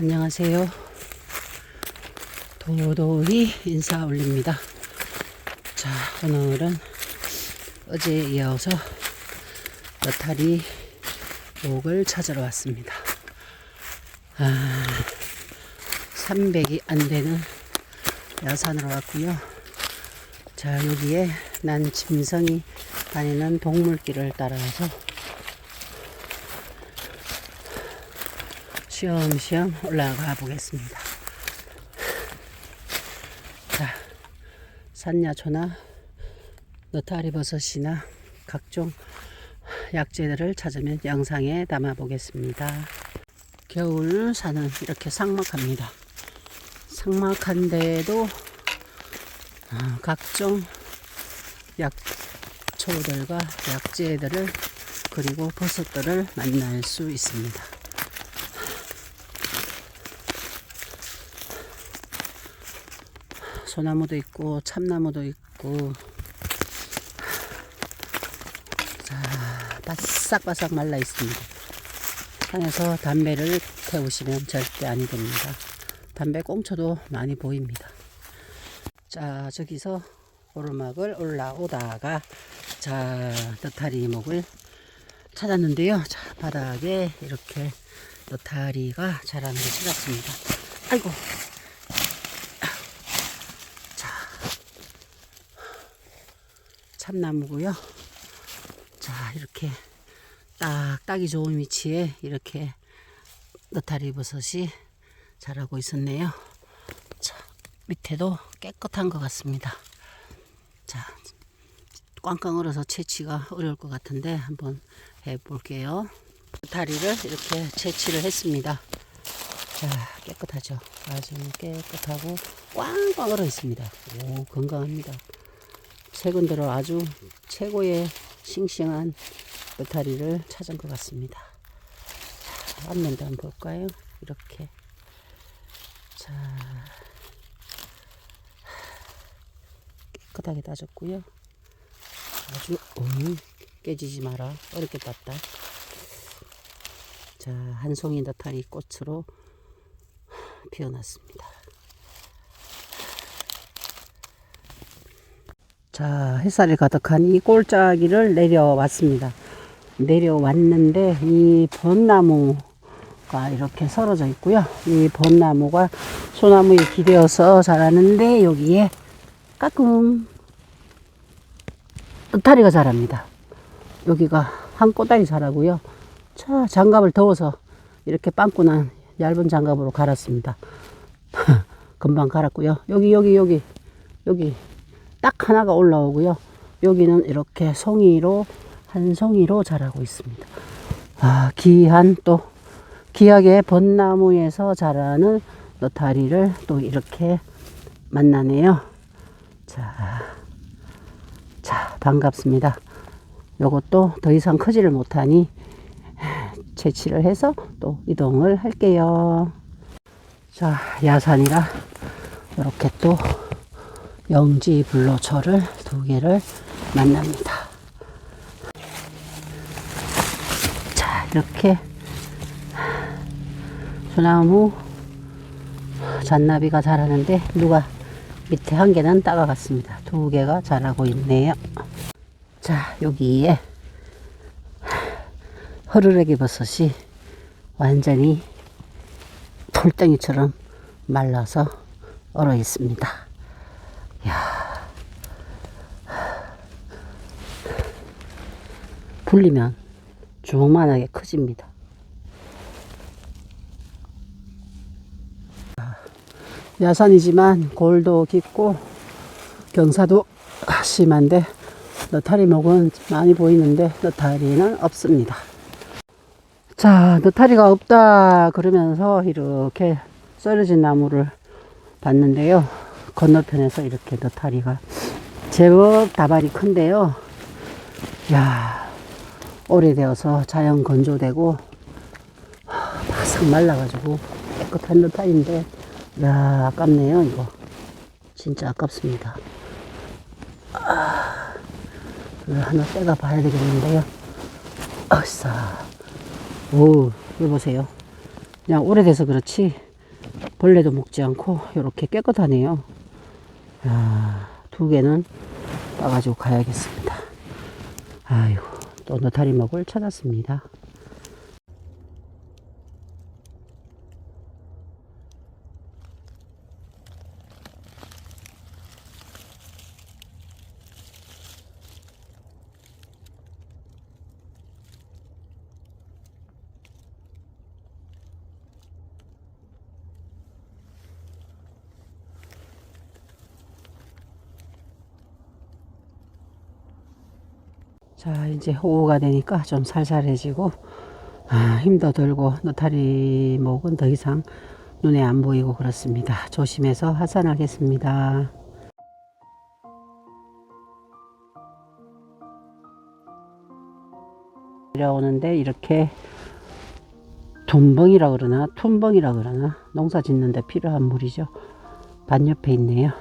안녕하세요. 도도히 인사 올립니다. 자, 오늘은 어제에 이어서 너타리 목을 찾으러 왔습니다. 아, 300이 안 되는 야산으로 왔고요. 자, 여기에 난 짐승이 다니는 동물길을 따라서 쉬엄쉬엄 올라가 보겠습니다. 자, 산야초나 너타리 버섯이나 각종 약재들을 찾으면 영상에 담아 보겠습니다. 겨울 산은 이렇게 삭막합니다. 삭막한데도 아, 각종 약초들과 약재들을 그리고 버섯들을 만날 수 있습니다. 소나무도 있고 참나무도 있고 자 바싹바싹 말라 있습니다. 산에서 담배를 태우시면 절대 아니 됩니다. 담배 꽁초도 많이 보입니다. 자 저기서 오르막을 올라오다가 자 너타리 목을 찾았는데요. 자 바닥에 이렇게 너타리가 자라는 걸 찾았습니다. 아이고 참나무고요. 자 이렇게 딱 따기 좋은 위치에 이렇게 너타리 버섯이 자라고 있었네요. 자 밑에도 깨끗한 것 같습니다. 자 꽝꽝 얼어서 채취가 어려울 것 같은데 한번 해볼게요. 다리를 이렇게 채취를 했습니다. 자 깨끗하죠. 아주 깨끗하고 꽝꽝 얼어 있습니다. 오 건강합니다. 최근 들어 아주 최고의 싱싱한 느타리를 찾은 것 같습니다. 자, 앞면도 한번 볼까요? 이렇게. 자, 깨끗하게 따졌고요. 아주, 음, 깨지지 마라. 어렵게 땄다. 자, 한 송이 느타리 꽃으로 피어났습니다. 자, 햇살이 가득한 이 꼴짜기를 내려왔습니다. 내려왔는데 이 벚나무가 이렇게 설어져 있고요. 이 벚나무가 소나무에 기대어서 자라는데 여기에 까끔 느타리가 자랍니다. 여기가 한 꼬다리 자라고요. 자, 장갑을 더워서 이렇게 빵꾸난 얇은 장갑으로 갈았습니다. 금방 갈았고요. 여기 여기 여기 여기 딱 하나가 올라오고요. 여기는 이렇게 송이로 한 송이로 자라고 있습니다. 아, 귀한 또 귀하게 벚나무에서 자라는 너타리를 또 이렇게 만나네요. 자, 자 반갑습니다. 요것도 더 이상 크지를 못하니 채취를 해서 또 이동을 할게요. 자, 야산이라 이렇게 또 영지 불로초를 두 개를 만납니다. 자, 이렇게 소나무 잔나비가 자라는데 누가 밑에 한 개는 따가갔습니다. 두 개가 자라고 있네요. 자, 여기에 허르레기 버섯이 완전히 돌덩이처럼 말라서 얼어 있습니다. 야 불리면 주먹만하게 커집니다. 야산이지만 골도 깊고 경사도 심한데 너타리 목은 많이 보이는데 너타리는 없습니다. 자, 너타리가 없다 그러면서 이렇게 썰어진 나무를 봤는데요. 건너편에서 이렇게 너타리가 제법 다발이 큰데요. 야 오래되어서 자연 건조되고 바싹 말라가지고 깨끗한 너타리인데 야 아깝네요 이거 진짜 아깝습니다. 아, 하나 떼가 봐야 되겠는데요. 아싸 오 이거 보세요. 그냥 오래돼서 그렇지 벌레도 먹지 않고 이렇게 깨끗하네요. 야, 두 개는 따가지고 가야겠습니다. 아이고, 또 너타리 먹을 찾았습니다. 자, 이제 오후가 되니까 좀 살살해지고, 아, 힘도 들고, 느타리 목은 더 이상 눈에 안 보이고 그렇습니다. 조심해서 하산하겠습니다. 내려오는데 이렇게 돈벙이라 그러나 툰벙이라 그러나 농사 짓는데 필요한 물이죠. 반 옆에 있네요.